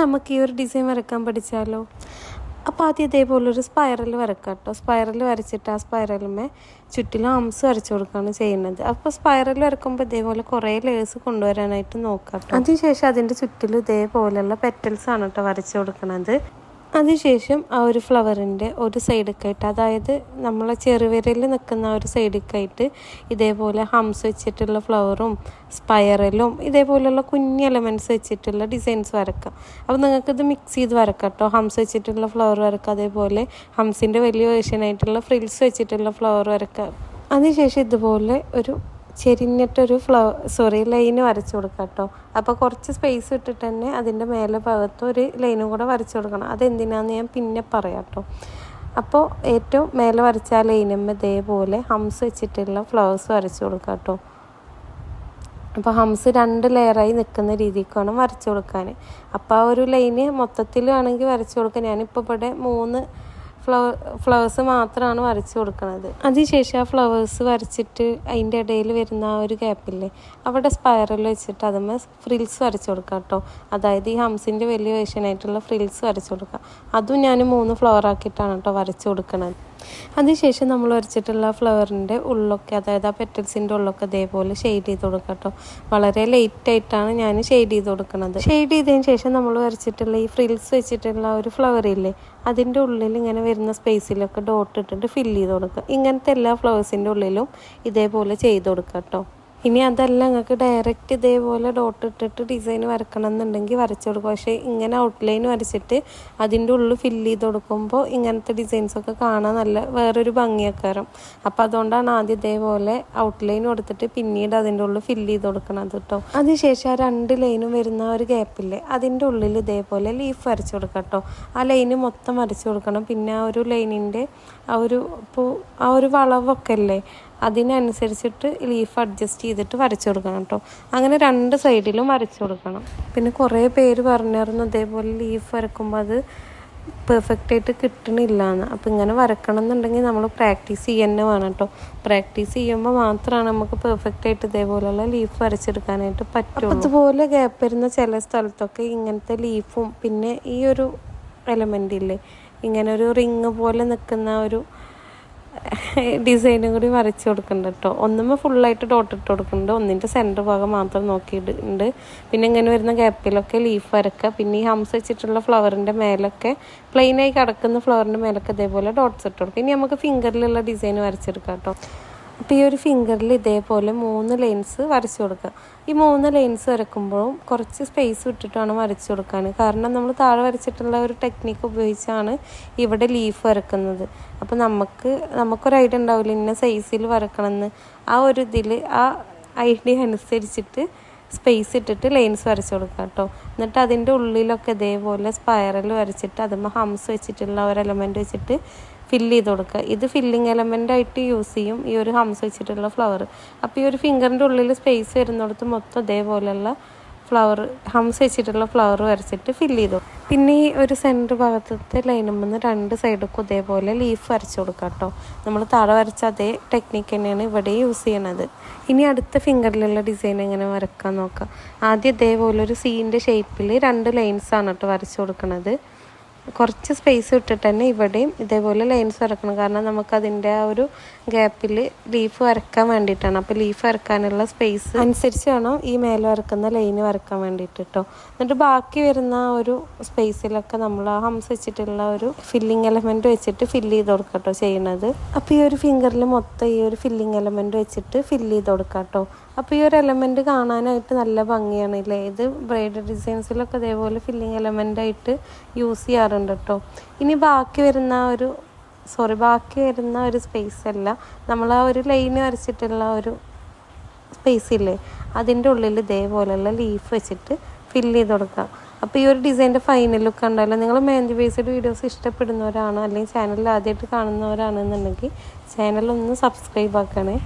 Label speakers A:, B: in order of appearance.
A: നമുക്ക് ഈ ഒരു ഡിസൈൻ വരക്കാൻ പഠിച്ചാലോ? അപ്പോൾ ആദ്യം ഇതേപോലൊരു സ്പൈറൽ വരക്കാം കേട്ടോ സ്പൈറൽ വരച്ചിട്ട് ആ സ്പൈറലുമേ ചുറ്റിലും ആംസ് വരച്ചു കൊടുക്കുകയാണ് ചെയ്യുന്നത്. അപ്പോൾ സ്പൈറൽ വരക്കുമ്പോൾ ഇതേപോലെ കുറേ ലേഴ്സ് കൊണ്ടുവരാനായിട്ട് നോക്കാം അതിനുശേഷം അതിന്റെ ചുറ്റിലും ഇതേപോലെയുള്ള പെറ്റൽസ് ആണ് കേട്ടോ വരച്ചു കൊടുക്കുന്നത് അതിനുശേഷം ആ ഒരു ഫ്ലവറിന്റെ ഒരു സൈഡിക്കായിട്ട് അതായത് നമ്മളെ ചെറുവിരലിൽ നിൽക്കുന്ന ഒരു സൈഡിക്കായിട്ട് ഇതേപോലെ ഹംസ് വെച്ചിട്ടുള്ള ഫ്ലവറും സ്പൈറലും ഇതേപോലെയുള്ള കുഞ്ഞ് എലമെന്റ്സ് വെച്ചിട്ടുള്ള ഡിസൈൻസ് വരക്കാം അപ്പോൾ നിങ്ങൾക്കിത് മിക്സ് ചെയ്ത് വരക്കാം കേട്ടോ ഹംസ് വെച്ചിട്ടുള്ള ഫ്ലവർ വരക്കാം അതേപോലെ ഹംസിന്റെ വലിയ വേർഷനായിട്ടുള്ള ഫ്രിൽസ് വെച്ചിട്ടുള്ള ഫ്ലവർ വരക്കാം അതിനുശേഷം ഇതുപോലെ ഒരു ചെരിഞ്ഞിട്ടൊരു ഫ്ലവർ സോറി ലൈൻ വരച്ചു കൊടുക്കാം കേട്ടോ അപ്പോൾ കുറച്ച് സ്പേസ് ഇട്ടിട്ട് തന്നെ അതിന്റെ മേലെ ഭാഗത്ത് ഒരു ലൈനും കൂടെ വരച്ചു കൊടുക്കണം. അതെന്തിനാന്ന് ഞാൻ പിന്നെ പറയാം കേട്ടോ അപ്പോൾ ഏറ്റവും മേലെ വരച്ച ആ ലൈനുമ്പോൾ ഇതേപോലെ ഹംസ് വെച്ചിട്ടുള്ള ഫ്ലവേഴ്സ് വരച്ചു കൊടുക്കാം കേട്ടോ അപ്പോൾ ഹംസ് രണ്ട് ലെയറായി നിൽക്കുന്ന രീതിക്ക് വേണം വരച്ചു കൊടുക്കാൻ അപ്പോൾ ആ ഒരു ലൈന് മൊത്തത്തിൽ വേണമെങ്കിൽ വരച്ചു കൊടുക്കാൻ ഞാനിപ്പോൾ ഇവിടെ മൂന്ന് ഫ്ലവർ ഫ്ലവേഴ്സ് മാത്രമാണ് വരച്ച് കൊടുക്കുന്നത് അതിനുശേഷം ആ ഫ്ലവേഴ്സ് വരച്ചിട്ട് അതിന്റെ ഇടയിൽ വരുന്ന ആ ഒരു ഗ്യാപ്പില്ലേ അവിടെ സ്പൈറൽ വെച്ചിട്ട് അതിന്മേൽ ഫ്രിൽസ് വരച്ച് കൊടുക്കാം കേട്ടോ. അതായത് ഈ ഹംസിന്റെ വലിയ വേഷനായിട്ടുള്ള ഫ്രിൽസ് വരച്ച് കൊടുക്കുക അതും ഞാൻ മൂന്ന് ഫ്ലവർ ആക്കിയിട്ടാണ് കേട്ടോ വരച്ച് കൊടുക്കുന്നത് അതിനുശേഷം നമ്മൾ വരച്ചിട്ടുള്ള ഫ്ലവറിന്റെ ഉള്ളൊക്കെ അതായത് ആ പെറ്റൽസിന്റെ ഉള്ളൊക്കെ ഇതേപോലെ ഷെയ്ഡ് ചെയ്ത് കൊടുക്കാം കേട്ടോ. വളരെ ലേറ്റ് ആയിട്ടാണ് ഞാൻ ഷെയ്ഡ് ചെയ്ത് കൊടുക്കുന്നത്. ഷെയ്ഡ് ചെയ്തതിന് ശേഷം നമ്മൾ വരച്ചിട്ടുള്ള ഈ ഫ്രിൽസ് വെച്ചിട്ടുള്ള ഒരു ഫ്ലവർ ഇല്ലേ അതിന്റെ ഉള്ളിൽ ഇങ്ങനെ വരുന്ന സ്പേസിലൊക്കെ ഡോട്ട് ഇട്ടിട്ട് ഫില്ല് ചെയ്ത് കൊടുക്കുക. ഇങ്ങനത്തെ എല്ലാ ഫ്ലവേഴ്സിന്റെ ഉള്ളിലും ഇതേപോലെ ചെയ്ത് കൊടുക്കുക കേട്ടോ. ഇനി അതല്ല നിങ്ങൾക്ക് ഡയറക്റ്റ് ഇതേപോലെ ഡോട്ട് ഇട്ടിട്ട് ഡിസൈൻ വരക്കണം എന്നുണ്ടെങ്കിൽ വരച്ചു കൊടുക്കും. പക്ഷേ ഇങ്ങനെ ഔട്ട്ലൈൻ വരച്ചിട്ട് അതിന്റെ ഉള്ളിൽ ഫില്ല് ചെയ്ത് കൊടുക്കുമ്പോൾ ഇങ്ങനത്തെ ഡിസൈൻസൊക്കെ കാണാൻ നല്ല വേറൊരു ഭംഗിയൊക്കെ വരും അപ്പോൾ അതുകൊണ്ടാണ് ആദ്യം ഇതേപോലെ ഔട്ട്ലൈൻ കൊടുത്തിട്ട് പിന്നീട് അതിന്റെ ഉള്ളിൽ ഫില്ല് ചെയ്ത് കൊടുക്കണത് കേട്ടോ അതിനുശേഷം ആ രണ്ട് ലൈനും വരുന്ന ഒരു ഗ്യാപ്പില്ലേ അതിന്റെ ഉള്ളിൽ ഇതേപോലെ ലീഫ് വരച്ചു കൊടുക്കാം കേട്ടോ ആ ലൈന് മൊത്തം വരച്ചു കൊടുക്കണം. പിന്നെ ആ ഒരു ലൈനിന്റെ ആ ഒരു ആ ഒരു വളവൊക്കെ അല്ലേ അതിനനുസരിച്ചിട്ട് ലീഫ് അഡ്ജസ്റ്റ് ചെയ്തിട്ട് വരച്ചു കൊടുക്കണം കേട്ടോ. അങ്ങനെ രണ്ട് സൈഡിലും വരച്ചു കൊടുക്കണം. പിന്നെ കുറേ പേര് പറഞ്ഞായിരുന്നു അതേപോലെ ലീഫ് വരക്കുമ്പോൾ അത് പെർഫെക്റ്റ് ആയിട്ട് കിട്ടണില്ല എന്ന് അപ്പം ഇങ്ങനെ വരക്കണം എന്നുണ്ടെങ്കിൽ നമ്മൾ പ്രാക്ടീസ് ചെയ്യുന്നത് വേണം കേട്ടോ. പ്രാക്ടീസ് ചെയ്യുമ്പോൾ മാത്രമാണ് നമുക്ക് പെർഫെക്റ്റ് ആയിട്ട് ഇതേപോലെയുള്ള ലീഫ് വരച്ചെടുക്കാനായിട്ട് പറ്റും അതുപോലെ ഗ്യാപ്പ് വരുന്ന ചില സ്ഥലത്തൊക്കെ ഇങ്ങനത്തെ ലീഫും പിന്നെ ഈ ഒരു എലമെന്റ് ഇല്ലേ? ഇങ്ങനെ ഒരു റിങ് പോലെ നിൽക്കുന്ന ഒരു ഡിസൈനും കൂടി വരച്ച് കൊടുക്കുന്നുണ്ട് കേട്ടോ ഒന്നുമ്പോൾ ഫുള്ളായിട്ട് ഡോട്ട് ഇട്ട് കൊടുക്കുന്നുണ്ട് ഒന്നിന്റെ സെന്റർ ഭാഗം മാത്രം നോക്കിയിട്ടുണ്ട്. പിന്നെ ഇങ്ങനെ വരുന്ന ഗ്യാപ്പിലൊക്കെ ലീഫ് വരക്കുക. പിന്നെ ഈ ഹംസ് വെച്ചിട്ടുള്ള ഫ്ലവറിന്റെ മേലൊക്കെ പ്ലെയിനായി കിടക്കുന്ന ഫ്ലവറിന്റെ മേലൊക്കെ ഇതേപോലെ ഡോട്ട്സ് ഇട്ട് കൊടുക്കും ഇനി നമുക്ക് ഫിംഗറിലുള്ള ഡിസൈൻ വരച്ചെടുക്കാം കേട്ടോ അപ്പോൾ ഈ ഒരു ഫിംഗറിൽ ഇതേപോലെ മൂന്ന് ലൈൻസ് വരച്ചു കൊടുക്കുക ഈ മൂന്ന് ലൈൻസ് വരക്കുമ്പോഴും കുറച്ച് സ്പേസ് വിട്ടിട്ടാണ് വരച്ചു കൊടുക്കാൻ കാരണം നമ്മൾ താഴെ വരച്ചിട്ടുള്ള ഒരു ടെക്നിക്ക് ഉപയോഗിച്ചാണ് ഇവിടെ ലീഫ് വരക്കുന്നത്. അപ്പോൾ നമുക്ക് നമുക്കൊരു ഐഡിയ ഉണ്ടാവില്ല ഇന്ന സൈസിൽ വരക്കണമെന്ന് ആ ഒരു ഇതിൽ ആ ഐഡിയ അനുസരിച്ചിട്ട് സ്പേസ് ഇട്ടിട്ട് ലൈൻസ് വരച്ചു കൊടുക്കുക കേട്ടോ. എന്നിട്ട് അതിന്റെ ഉള്ളിലൊക്കെ ഇതേപോലെ സ്പൈറൽ വരച്ചിട്ട് അതുമ്പോൾ ഹംസ് വെച്ചിട്ടുള്ള ഒരു എലമെന്റ് വെച്ചിട്ട് ഫില്ല് ചെയ്ത് കൊടുക്കുക. ഇത് ഫില്ലിങ് എലമെന്റ് ആയിട്ട് യൂസ് ചെയ്യും. ഈ ഒരു ഹംസ് വെച്ചിട്ടുള്ള ഫ്ലവർ അപ്പോൾ ഈ ഒരു ഫിംഗറിന്റെ ഉള്ളിൽ സ്പേസ് വരുന്നിടത്ത് മൊത്തം അതേപോലെയുള്ള ഫ്ലവർ ഹംസ് വെച്ചിട്ടുള്ള ഫ്ലവർ വരച്ചിട്ട് ഫില്ല് ചെയ്തു. പിന്നെ ഈ ഒരു സെന്റർ ഭാഗത്തെ ലൈനുമ്പോൾ രണ്ട് സൈഡൊക്കെ ഇതേപോലെ ലീഫ് വരച്ചു കൊടുക്കുക കേട്ടോ നമ്മൾ താഴെ വരച്ച അതേ ടെക്നിക്ക് തന്നെയാണ് ഇവിടെ യൂസ് ചെയ്യണത്. ഇനി അടുത്ത ഫിംഗറിലുള്ള ഡിസൈൻ എങ്ങനെ വരക്കാൻ നോക്കാം. ആദ്യം ഇതേപോലെ ഒരു സീന്റെ ഷേപ്പിൽ രണ്ട് ലൈൻസാണ് കേട്ടോ വരച്ചു കൊടുക്കുന്നത് കുറച്ച് സ്പേസ് ഇട്ടിട്ട് തന്നെ ഇവിടെയും ഇതേപോലെ ലൈൻസ് വരക്കണം. കാരണം നമുക്കതിന്റെ ആ ഒരു ഗ്യാപ്പിൽ ലീഫ് വരക്കാൻ വേണ്ടിയിട്ടാണ്. അപ്പോൾ ലീഫ് വരക്കാനുള്ള സ്പേസ് അനുസരിച്ച് വേണം ഈ മേലെ വരക്കുന്ന ലൈന് വരക്കാൻ വേണ്ടിയിട്ട് കേട്ടോ എന്നിട്ട് ബാക്കി വരുന്ന ഒരു സ്പേസിലൊക്കെ നമ്മൾ ആ ഹംസ് വെച്ചിട്ടുള്ള ഒരു ഫില്ലിംഗ് എലമെന്റ് വെച്ചിട്ട് ഫില്ല് ചെയ്ത് കൊടുക്കാം കേട്ടോ ചെയ്യണത്. അപ്പോൾ ഈ ഒരു ഫിംഗറിൽ മൊത്തം ഈ ഒരു ഫില്ലിംഗ് എലമെന്റ് വെച്ചിട്ട് ഫില്ല് ചെയ്ത് കൊടുക്കാം കേട്ടോ അപ്പോൾ ഈ ഒരു എലമെന്റ് കാണാനായിട്ട് നല്ല ഭംഗിയാണ് ഇല്ലേ ഇത് ബ്രൈഡ് ഡിസൈൻസിലൊക്കെ അതേപോലെ ഫില്ലിങ് എലമെന്റ് ആയിട്ട് യൂസ് ചെയ്യാറുണ്ട് കേട്ടോ ഇനി ബാക്കി വരുന്ന ഒരു സോറി ബാക്കി വരുന്ന ഒരു സ്പേസ് അല്ല. നമ്മൾ ആ ഒരു ലൈൻ വരച്ചിട്ടുള്ള ഒരു സ്പേസ് ഇല്ലേ? അതിന്റെ ഉള്ളിൽ ഇതേപോലെയുള്ള ലീഫ് വെച്ചിട്ട് ഫില്ല് ചെയ്ത് കൊടുക്കാം അപ്പോൾ ഈ ഒരു ഡിസൈന്റെ ഫൈനൽ ലുക്ക് ഉണ്ടല്ലോ നിങ്ങൾ മെഹന്തി ബേസ്ഡ് വീഡിയോസ് ഇഷ്ടപ്പെടുന്നവരാണ് അല്ലെങ്കിൽ ചാനലിൽ ആദ്യമായിട്ട് കാണുന്നവരാണെന്നുണ്ടെങ്കിൽ ചാനൽ ഒന്ന് സബ്സ്ക്രൈബ് ആക്കണേ.